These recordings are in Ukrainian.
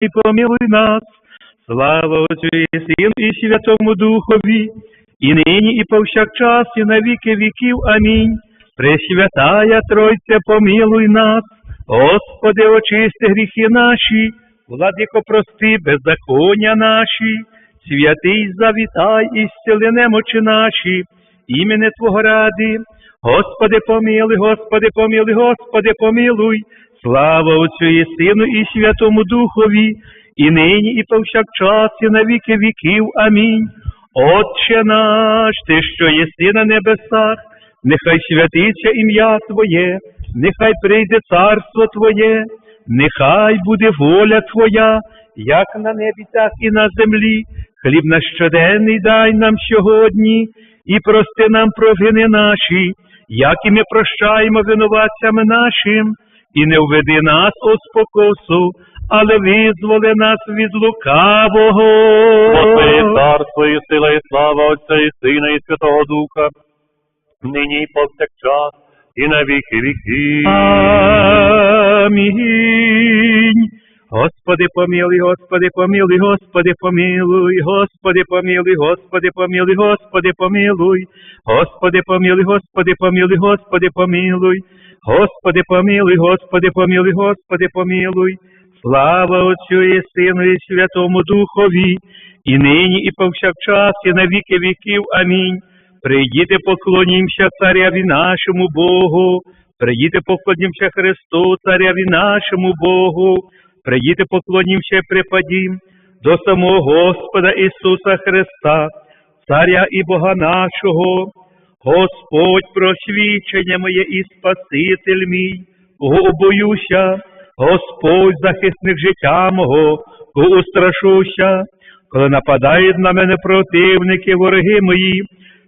і помилуй нас. Слава Отцю і Сину і Святому Духові, і нині, і повсякчас, і на віки віків. Амінь. Пресвятая Тройця, помилуй нас, Господи, очисти гріхи наші, владико, прости беззаконня наші, святий завітай і зціли немочі наші, імені Твого ради. Господи, помилуй, Господи, помилуй, Господи, помилуй, слава Отцю і Сину і Святому Духові, і нині, і повсякчас, і на віки віків. Амінь. Отче наш, Ти, що єси на небесах, нехай святиться ім'я Твоє, нехай прийде царство Твоє, нехай буде воля Твоя, як на небі, так і на землі. Хліб наш щоденний дай нам сьогодні, і прости нам провини наші, як і ми прощаємо винуватцям нашим, і не введи нас у спокусу, але визволи нас від лукавого. Господи, царство і сила, і слава Отця і Сина, і Святого Духа, нині і повсякчас, і на віки віки. Амінь. Господи, помилуй, Господи, помилуй, Господи, помилуй, Господи, помилуй, Господи, помилуй, Господи, помилуй, Господи, помилуй, Господи, помилуй, Господи, помилуй, Господи, помилуй, Господи, помилуй, Господи, помилуй. Слава Отцю і Сину, і Святому Духові, і нині, і повсякчас, і на віки віків. Амінь. Прийдіте, поклонімся царяві нашому Богу, прийдіте, поклонімся Христу, царяві нашому Богу, прийдіте, поклонімся і припадім до самого Господа Ісуса Христа, Царя і Бога нашого, Господь просвічення моє і Спаситель мій, кого боюся, Господь захисник життя мого, устрашуся, коли нападають на мене противники, вороги мої,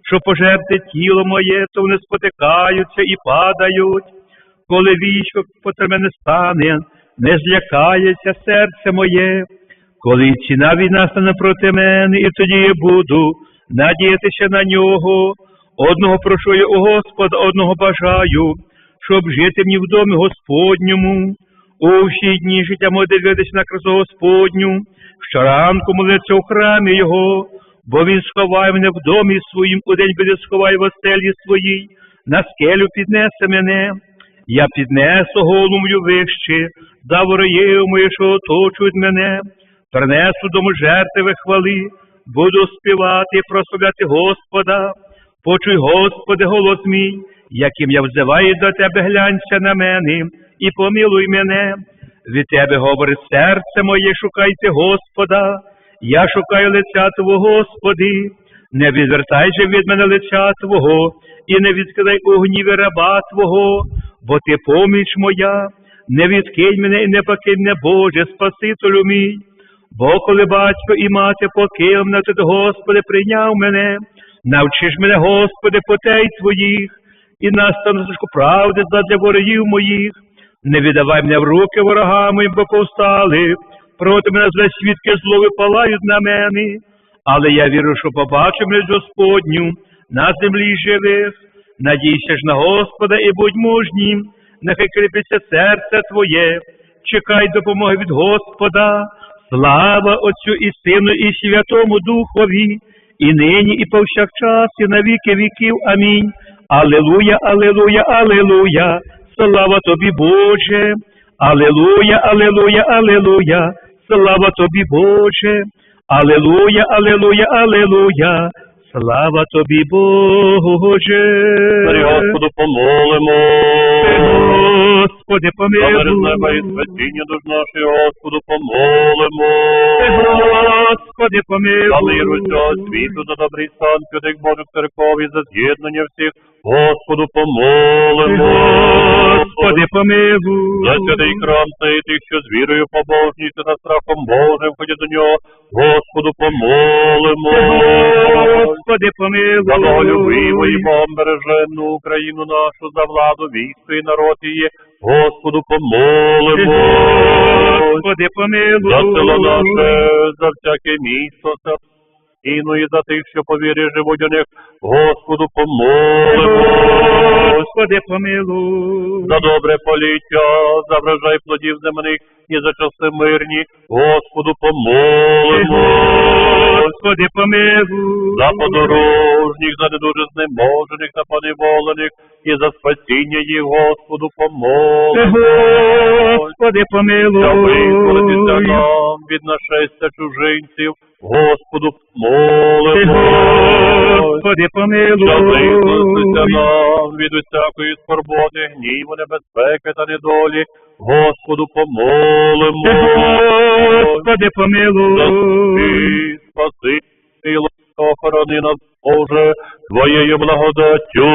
що пожерти тіло моє, то вони спотикаються і падають. Коли військо проти мене стане, не злякається серце моє, коли ціна війна стане проти мене, і тоді я буду надіятися на нього. Одного прошу я у Господа, одного бажаю, щоб жити мені в домі Господньому. У всі дні життя моє дивитися на красу Господню, щоранку молиться у храмі Його, бо Він сховає мене в домі своїм, у день буде сховає в оселі своїй, на скелю піднесе мене. Я піднесу голову вище, за вороїв мої, що оточують мене, принесу дому жертви хвали, буду співати і прославляти Господа. Почуй, Господи, голос мій, яким я взиваю до Тебе, глянься на мене і помилуй мене. Від Тебе говорить серце моє, шукайте Господа, я шукаю лиця Твого, Господи, не відвертай же від мене лиця Твого, і не відкидай у гніві раба Твого, бо Ти поміч моя, не відкинь мене і не покинь Боже, Спасителю мій. Бо коли батько і мати покинув мене, то Господи, прийняв мене, навчиш мене, Господи, потей Твоїх, і настану правди задля ворогів моїх. Не віддавай мене в руки ворогам бо повстали, проти мене зле свідки злови палають на мене, але я вірю, що побачу мене Господню на землі живих. Надійся ж на Господа і будь мужнім, нехай кріпиться серце Твоє, чекай допомоги від Господа, слава Отцю і Сину, і Святому Духові, і нині, і повсякчас, і на віки віків. Амінь. Алелуя, алелуя, алелуя, слава тобі, Боже, Алелуя, алелуя, алелуя, слава тобі, Боже, Алелуя, алелуя, алелуя, слава тобі, Боже. Царі Господу помолимо. Господи, Замери з неба і помилуй. спасіння душ нашої, Господу помолимо. Господи, помилуй. помилуй. усього світу, за добрий стан святих Божих церков і за з'єднання всіх, Господу помолимо. Господи, помилуй. За святий храм цей тих, що з вірою, побожністю та страхом Божим ходять до нього, Господу помолимо. Господи, помилуй. За боголюбиву і Богом бережену Україну нашу, за владу, військо і народ її, Господу помолимо. Господи, помилуй. За село наше, за всяке місто, за спокійно за тих, що по живуть у них. Господу помолимо. Господи, помилуй. За добре поліття, за врожай плодів земних і за часи мирні, Господу помолимо. Господи, помилуй. За подорожніх, за недуже знеможених та поневолених, і за спасіння їх, Господу помолимо. Господи, помилуй. За визволитися нам від нашестя чужинців, Господу молимо. Господи, помилуй. помилуй. нам від усякої скорботи, гніву, небезпеки та недолі, Господу помолимо. Господи, помилуй. Спаси, охорони нас, Боже, Твоєю благодаттю.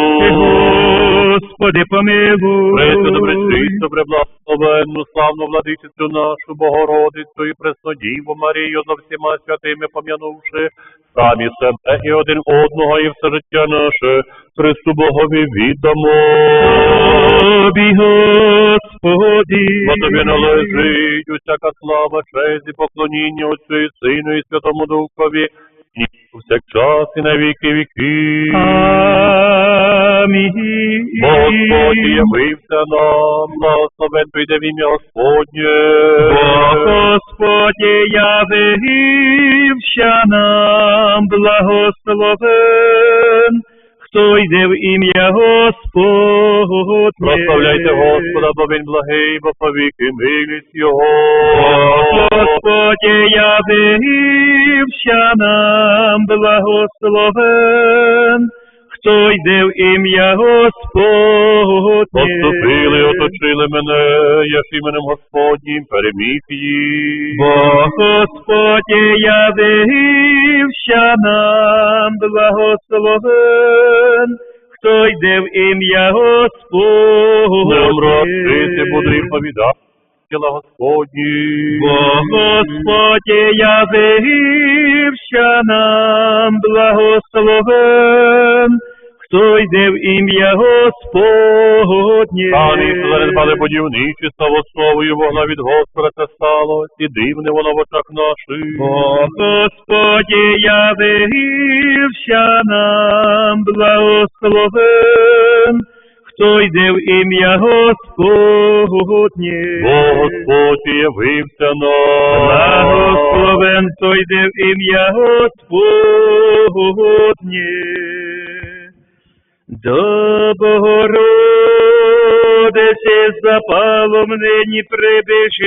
Господи, помилуй. Пресвяту, добречисту, преблагословенну, славну владичицю нашу, Богородицю і Преснодіву Марію за всіма святими пом'янувши, самі себе і один одного, і все життя наше, Христу Богові віддамо. Тобі, Господи. Бо тобі належить усяка слава, честь і поклоніння Отцю і Сину і Святому Духові, повсякчас і на віки віки. Амінь. Господь явився нам, благословен прийде в ім'я Господнє. Бо Господь явився нам, благословен, хто йде в ім'я Господнє. Прославляйте Господа, бо він благий, бо повіки милість Його. Господь явився нам, благословен, хто йде в ім'я Господнє. Поступили, оточили мене, я ж іменем Господнім переміг їх. Бо Господь явився нам, благословен, хто йде в ім'я Господнє. Не мрачити, буди повідати тіла Господні. Бо Господь явився нам, благословен, хто йде в ім'я Господнє. Пані занедбали будівничі, слава словою вогна від Господа це стало, і дивне воно в очах наших. Бо Господь явився нам, благословен, хто йде в ім'я Господнє. Бо Господь явився нам. Благословен, хто йде в ім'я Господнє. До Богородиці з запалом нині прибіжим,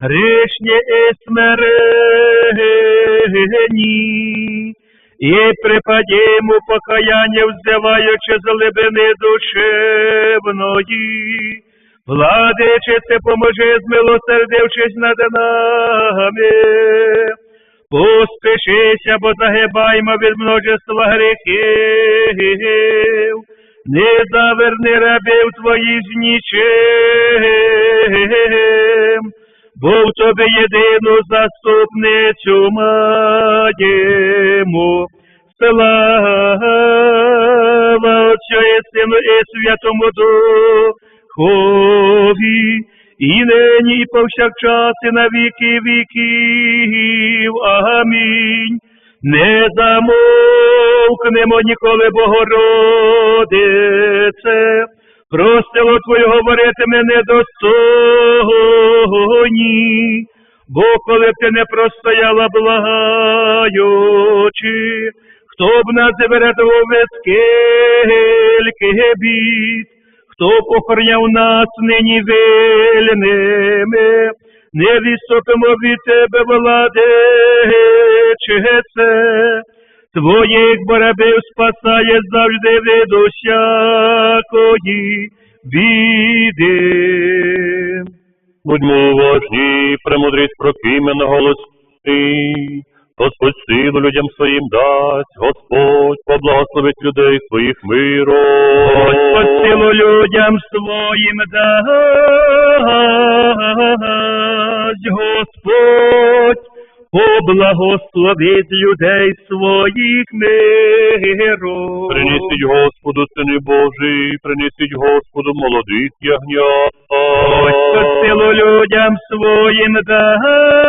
грішні і смирені, і припадімо покаяння, взиваючи з глибини душевної. Владичице, поможи, змилосердившись над нами. Поспішися, бо загибаємо від множества гріхів. Не заверни рабів твоїх нічим, бо в тобі єдину заступницю маємо. Слава Отцю і Сину і Святому Духові, і нині, і повсякчас, і на віки віків. Амінь. Не замовкнемо ніколи, Богородице, простило Твоє говоритиме недостойні, бо коли б ти не простояла благаючи, хто б нас врятував від скільки бід, хто охороняв нас нині вільними, не відступимо від тебе, владичице, твоїх барабів спасає завжди від усякої біди. Будьмо уважні, премудрість прокимен голоси. Господь силу людям своїм дасть, Господь поблагословить людей своїх миром. Господь сину людям своїм дасть, Господь поблагословить людей своїх миром. Принесіть Господу, сини Божий, принесіть Господу молодих ягнят. Господь силу людям своїм дасть.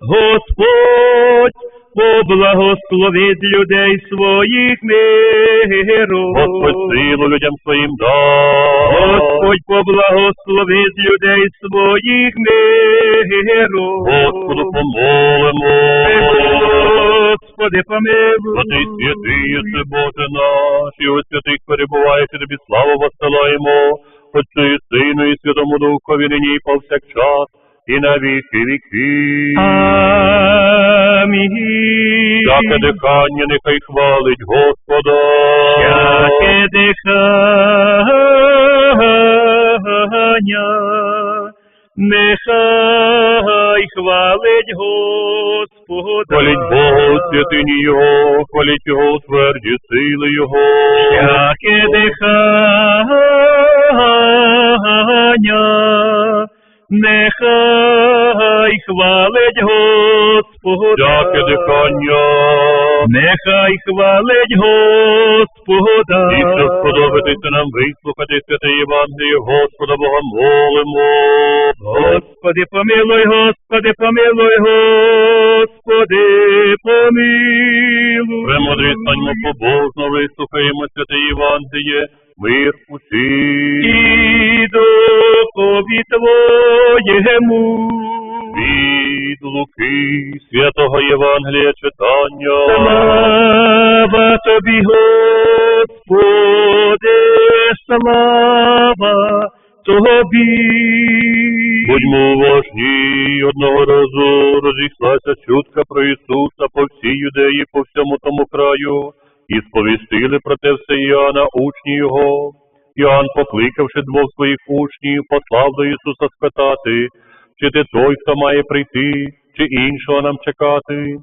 Господь поблагословить людей своїх миром. Господь силу людям своїм дасть. Господь поблагословить людей своїх миром. Господу помолимо. Господи, помилуй. Святий святий, єси Боже наш, і у святих перебуваючи тобі славу восилаємо, Отцю і Сину і Святому Духові нині і повсякчас, і на віки віки. Амінь. Всяке дихання нехай хвалить Господа. Всяке дихання, нехай хвалить Господа. Хваліть Бога у святині Його, хваліть Його у тверді сили Його. Всяке дихання, Дихання. Нехай хвалить Господа. І що сподобатися нам вислухати святе Євангеліє Господа Бога молимо. Господи, помилуй, Господи, помилуй, Господи, помилуй. Премудрі станьмо побожно, вислухаємо святе Євангеліє, мир усім. І духові Твоєму. Від Луки, святого Євангелія читання. Слава Тобі, Господи, слава Тобі. Будьмо уважні, одного разу розійшлася чутка про Ісуса по всій юдеї, по всьому тому краю, і сповістили про те все Іоанна, учні його. Іоанн, покликавши двох своїх учнів, послав до Ісуса спитати, чи ти той, хто має прийти, чи іншого нам чекати.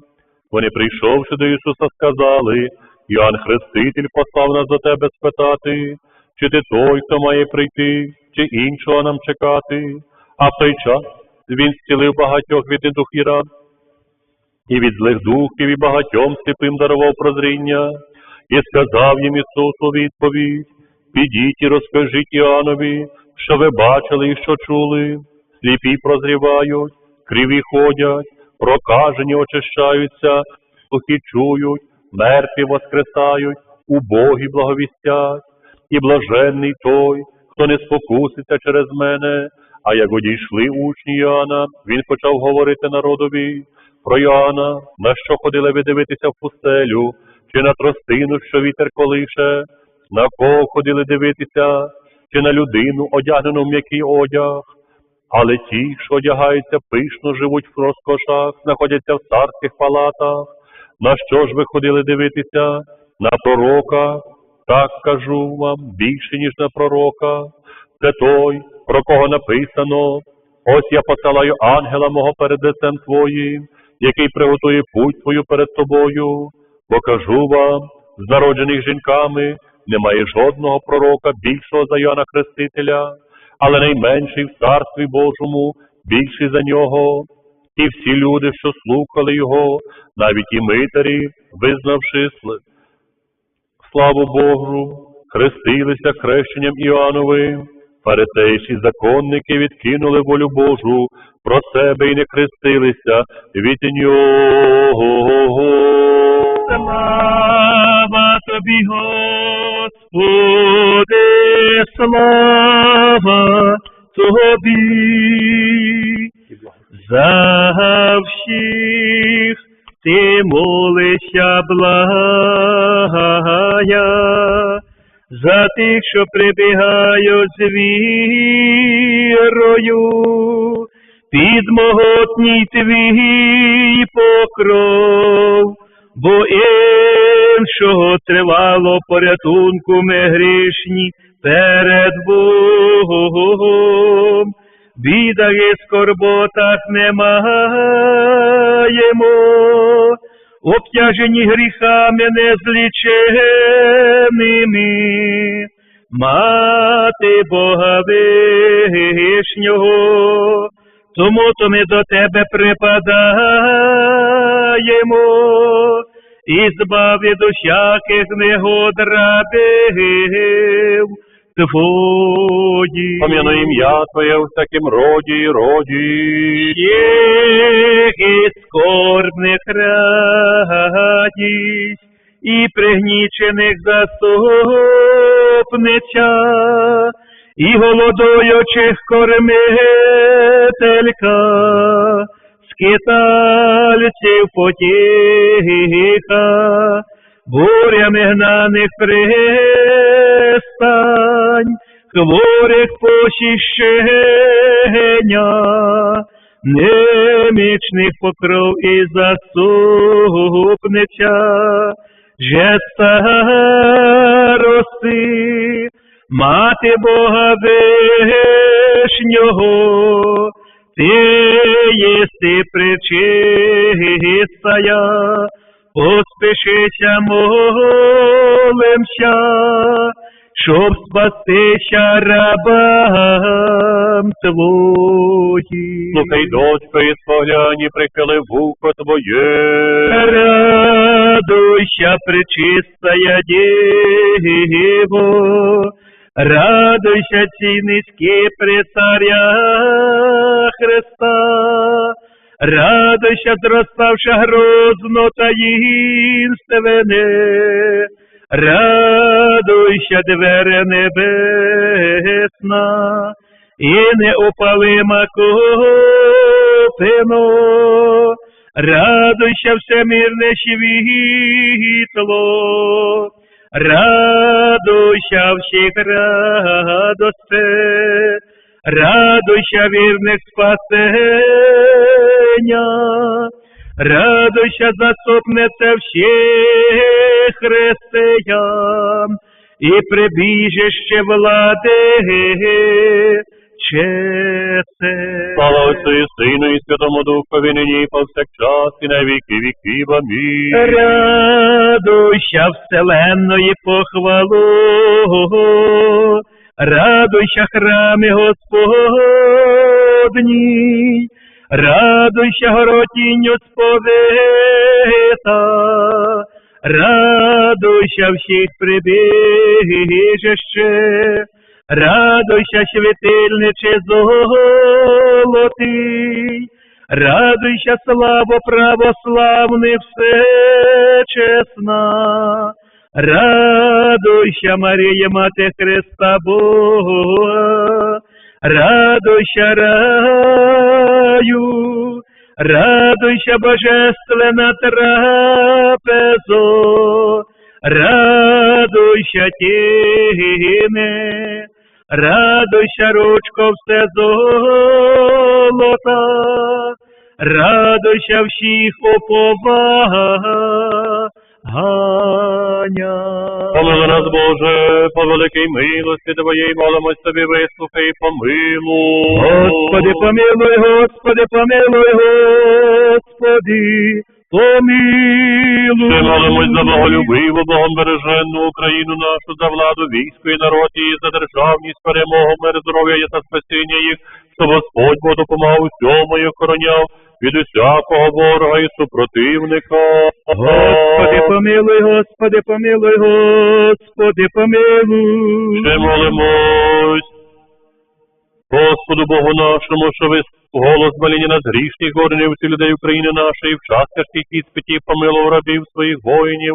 Вони, прийшовши до Ісуса, сказали, Іоанн Хреститель послав нас до тебе спитати, чи ти той, хто має прийти, чи іншого нам чекати. А в той час він зцілив багатьох від недух і і від злих духів, і багатьом сліпим дарував прозріння, і сказав їм Ісус у відповідь, підіть і розкажіть Іоаннові, що ви бачили і що чули, сліпі прозрівають, криві ходять, прокажені очищаються, сухі чують, мертві воскресають, убогі благовістять, і блаженний той, хто не спокуситься через мене. А як одійшли учні Іоанна, він почав говорити народові про Іоанна, на що ходили ви дивитися в пустелю, чи на тростину, що вітер колише, на кого ходили дивитися, чи на людину, одягнену в м'який одяг. Але ті, що одягаються пишно, живуть в розкошах, знаходяться в царських палатах. На що ж ви ходили дивитися? На пророка? Так кажу вам, більше, ніж на пророка. Це той, про кого написано. Ось я посилаю ангела мого перед лицем твоїм, який приготує путь твою перед тобою. Покажу вам, з народжених жінками немає жодного пророка більшого за Йоанна Хрестителя, але найменший в царстві Божому більший за нього. І всі люди, що слухали його, навіть і митарі, визнавши сл- славу Богу, хрестилися хрещенням Іоанновим. Фарисейші законники відкинули волю Божу про себе і не хрестилися від нього. Слава тобі, Господи, слава тобі. За всіх ти молишся благая, за тих, що прибігають з вірою, під могутній твій покров, бо іншого тривало порятунку ми грішні перед Богом. Бідах і скорботах не маємо, обтяжені гріхами незліченими, мати Бога вишнього, тому то ми до тебе припадаємо, і збав від усяких негод рабів Твоїх. Пом'яну ім'я Твоє у всяким роді і роді. Всіх і скорбних радість, і пригнічених заступниця, і голодуючих кормителька, скитальців потіха, бурями гнаних пристань, хворих посіщення, немічних покров і заступниця, же старости, мати Бога вишнього, ти єси причистая, поспішися молимся, щоб спастися рабам твоїм. Слухай, дочко, і спогляні, прихили вухо Твоє. Радуйся, пречистая Дево, радуйся, ці низькі царя Христа, радуйся, зроставши грозно таїнственне, радуйся, двері небесна, і неопалима копино, радуйся, всемирне світло, радуйся всіх радосте, радуйся вірних спасення, радуйся заступниця всіх християн, і прибіжище влади честе. Слава Отцю і Сину і Святому Духові, нині і повсякчас, і на віки віків. Амінь. Радуйся вселенної похвалу, радуйся храми Господній, радуйся горотінню сповита, радуйся всіх прибіжище, радуйся світильниче золотий, радуйся, слава православних всечесна, радуйся, Марія, Мати Христа Бога, радуйся, раю, радуйся, божественна трапезо, радуйся, тіне, радуйся, ручко все золота, радуйся всіх оповагання. Помилуй нас, Боже, по великій милості Твоєї, молимось тобі, вислухай помилуй. Господи, помилуй, Господи, помилуй, Господи, помилуй. Ми молимось за благолюбиву, Богом береженну Україну нашу, за владу, військо і народ її, за державність, перемогу, мир, здоров'я і та спасіння їх, щоб Господь Бог допомагав усьому і охороняв від усякого ворога і супротивника. Господи, помилуй, Господи, помилуй, Господи, помилуй. Ще молимось. Господу Богу нашому, що ви голос моління нас грішних горнів людей України нашої, в час тяжких іспитів помилував рабів своїх воїнів,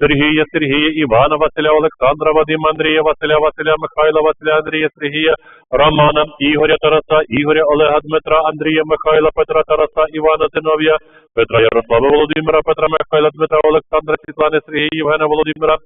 Сергія, Сергія, Івана, Василя, Олександра, Вадима, Андрія, Василя, Василя, Михайла, Василя, Андрія, Сергія, Романа, Ігоря, Тараса, Ігоря, Олега, Дмитра, Андрія, Михайла, Петра, Тараса, Івана, Зинов'я, Петра, Ярослава, Володимира, Петра, Михайла, Дмитра, Олександра, Світлани, Сергія, Євгена, Володимира,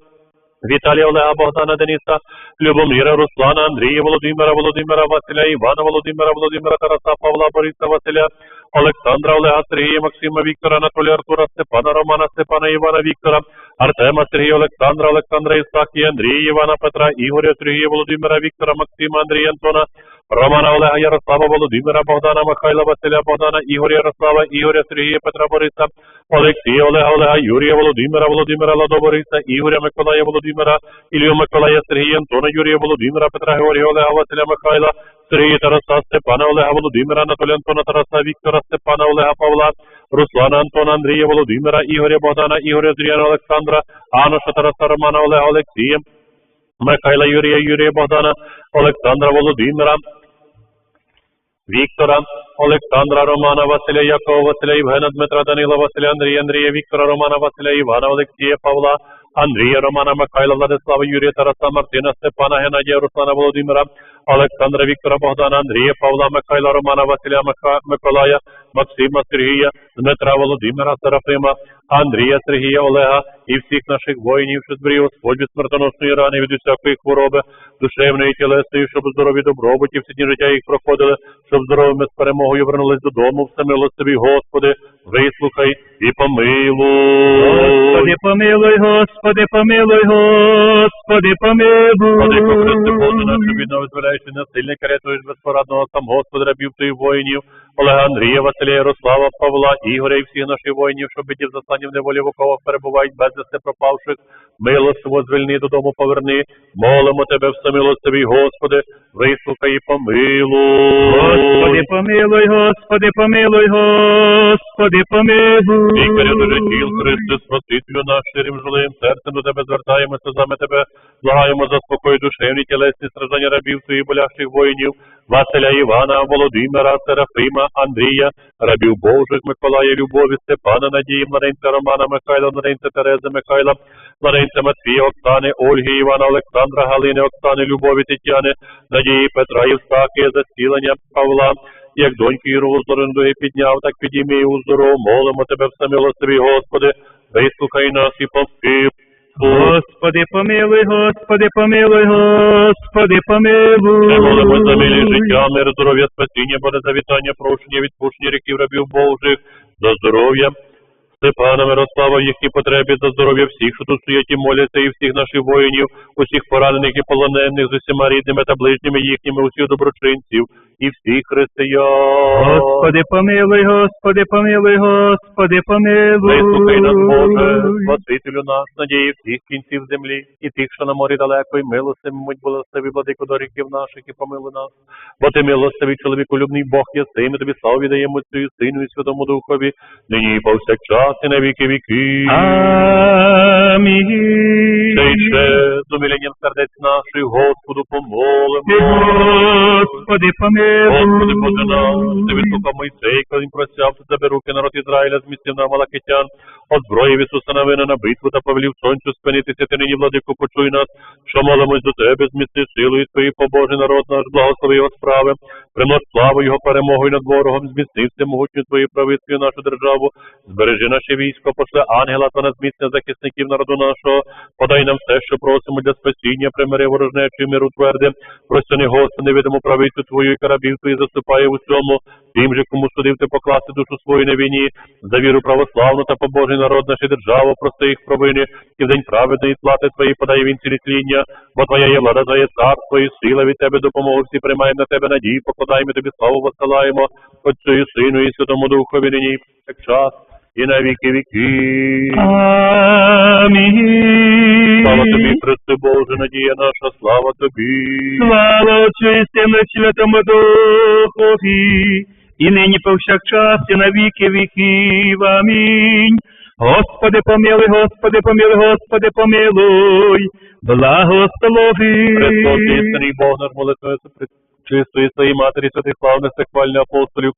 Віталія Олега, Богдана, Дениса, Любомира, Руслана, Андрія, Володимира, Володимира, Василя, Івана, Володимира, Володимира, Тараса, Павла, Бориса, Василя, Олександра, Олега, Сергія, Максима, Віктора, Анатолія, Артура, Степана, Романа, Степана, Івана, Віктора, Артема, Сергія, Олександра, Олександра, Ісакія, Андрія, Івана, Петра, Ігоря, Сергія, Володимира, Віктора, Максима, Андрія, Антона, Романа, Олега, Ярослава, Володимира, Богдана, Михайла, Василя, Богдана, Ігоря, Ярослава, Ігоря, Сергія, Петра, Бориса, Олексія, Олега, Олега, Юрія, Володимира, Володимира, Ладо, Бориса, Ігоря, Миколая, Володимира, Ілію, Миколая, Сергія, Антона, Юрія, Володимира, Петра, Георгія, Олега, Василя, Михайла, Сергія, Тараса, Степана, Олега, Володимира, Анатолія, Антона, Тараса, Віктора, Степана, Олега, Павла, Руслана, Антона, Андрія, Володимира, Ігоря, Богдана, Ігоря, Зріяна, Олександра, Аноша, Тараса, Романа, Олега, Олексія, Михайла, Юрія, Юрія, Богдана, Олександра, Володимира, Віктора, Олександра, Романа, Василя, Якова, Василя, Євгена, Дмитра, Данила, Василя, Андрія, Андрія, Віктора, Романа, Василя, Івана, Олексія, Павла, Андрія, Романа, Михайла, Владислава, Юрія, Тараса, Мартина, Степана, Геннадія, Руслана, Володимира, Олександра, Віктора, Богдана, Андрія, Павла, Михайла, Романа, Василя, Миколая, Максима, Сергія, Дмитра, Володимира, Серафима, Андрія, Сергія, Олега і всіх наших воїнів, що зберіг Господь від смертоносної рани, від усякої хвороби, душевної, і тілесної, щоб здорові добробуті, всі дні життя їх проходили, щоб здоровими з перемогою вернулись додому, все милостиві, Господи, вислухай і помилуй. Господи, помилуй, Господи, помилуй, Господи, помилуй. Владико, Христе Боже, наше бідно визволяючи насильника, рятуєш безпорадного сам Господи, рабів твоїх воїнів, Олега Андрія, Василя, Ярослава, Павла, Ігоря і всіх наших воїнів, що біді в застані в неволі в оковах перебувають безвісти пропавших, милостиво звільни додому поверни, молимо тебе, всемилостивий Господи, вислухай і помилуй. Господи, помилуй, Господи, помилуй, Господи, помилуй. Лікарю дуже тіл, Христе, Спасителю наш, щирим жилим серцем до тебе звертаємося, зами тебе, благаємо за спокій душевні, тілесні страждання рабів твоїх болящих воїнів, Василя Івана, Володимира, Серафима, Андрія, рабів Божих, Миколая, Любові, Степана, Надії, Младенця Романа, Михайла, Младенця Терези, Михайла, Младенця Матвія, Оксани, Ольги, Івана, Олександра, Галини, Оксани, Любові, Тетяни, Надії, Петра, Євстахія, Зацілення, Павла, як доньки Іру здоров'я підняв, так підійми і уздоров, молимо тебе все милостиві, Господи, вислухай нас і помпи. Господи, помилуй, Господи, помилуй, Господи, помилуй. Молимо за милі життя, мир, здоров'я, спасіння, буде завітання, прощення, відпущення ріків рабів Божих, за здоров'я. Степана Мирослава, в їхній потребі за здоров'я всіх, що тут стоять і моляться, і всіх наших воїнів, усіх поранених і полонених з усіма рідними та ближніми їхніми, усіх доброчинців і всіх християн. Господи, помилуй, Господи, помилуй, Господи, помилуй. Вислухай нас, Боже, Спасителю наш, надії всіх кінців землі, і тих, що на морі далеко, і милостиві, будь благослови, владико доріків наших, і помилуй нас. Бо ти милостивий чоловіколюбний Бог єси, ми тобі славу віддаємо і Сину і Святому Духові, нині і повсякчас, і на віки віки. Амінь. Ще й з умиленням сердець наших, Господу помолимо. Господи, помилуй. Господи Боже наш, ти відслухав Мойсей, коли він просяв тебе руки народ Ізраїля, змістив на Малакитян, озброїв Ісуса Навина на битву та повелів сонцю спинитися, ти нині, владику, почуй нас, що молимось до тебе, змісти силою твої, побожий народ наш, благослови його справи, примнож славу його перемогою над ворогом, зміцни всемогутню твою правицею нашу державу, збережи наше військо, пошле ангела та назміцне захисників народу нашого, подай нам все, що просимо для спасіння, примири ворожнечі, миру тверде, простяни, Господи, невидиму правицю твою і карабів твої заступає у цьому, тим же, кому судив ти покласти душу свою на війні, за віру православну та побожий народ нашу державу, прости їх провини, і в день праведної плати твої подай він цілітління, бо твоя є влада, твоє царство і сила від тебе допомогу, всі приймаємо на тебе надію, покладаємо тобі славу, посилаємо, Отцю і Сину і Святому Духові нині, як час, і на віки віки. Амінь. Слава тобі, Христе Боже, надія наша, слава тобі. Слава Отцю і Сину і Святому Духові, і нині повсякчас, і на віки віків. Амінь. Господи, помилуй, Господи, помилуй, Господи, помилуй, благослови. Христос, істинний Бог наш молитвою чистої своїй матері, святих славних хвальних апостолів,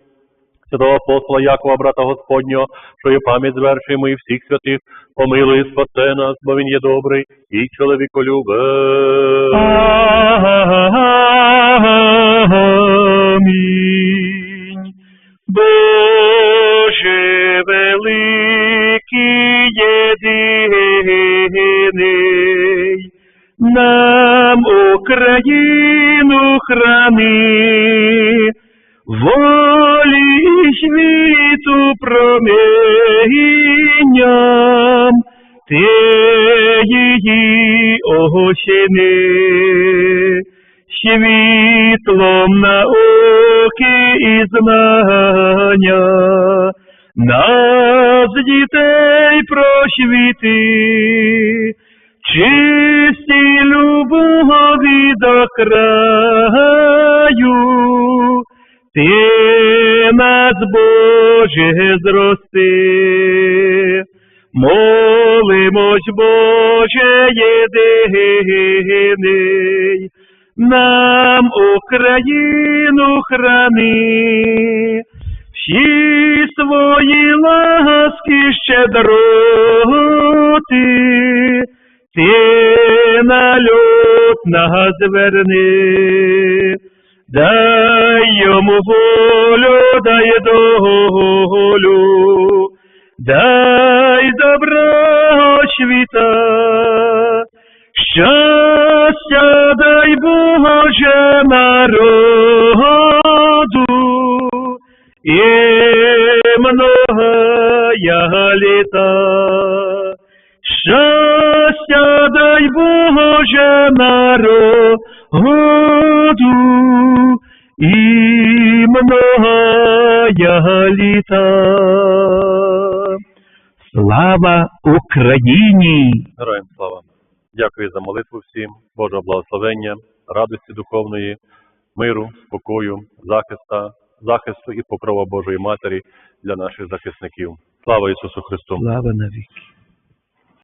святого апостола Якова, брата Господнього, що є пам'ять звершуємо і всіх святих, помилуй і спасе нас, бо він є добрий і чоловіколюбець. Амінь. Боже великий єдиний, нам Україну храни, волі світу промінням, ти її огощені, світлом науки і знання, нас дітей просвіти, чисті любові до краю, нас, Боже, зрости. Молимось, Боже, єдиний, нам Україну храни, всі свої ласки щедроти, ти на люд нас зверни, дай йому волю, дай долю, дай добра світа, щастя дай Боже народу, і многая літа. Щастя дай Боже народу, і многая літа. Слава Україні! Героям слава. Дякую за молитву всім, Божого благословення, радості духовної, миру, спокою, захиста, захисту і покрова Божої Матері для наших захисників. Слава Ісусу Христу! Слава навіки!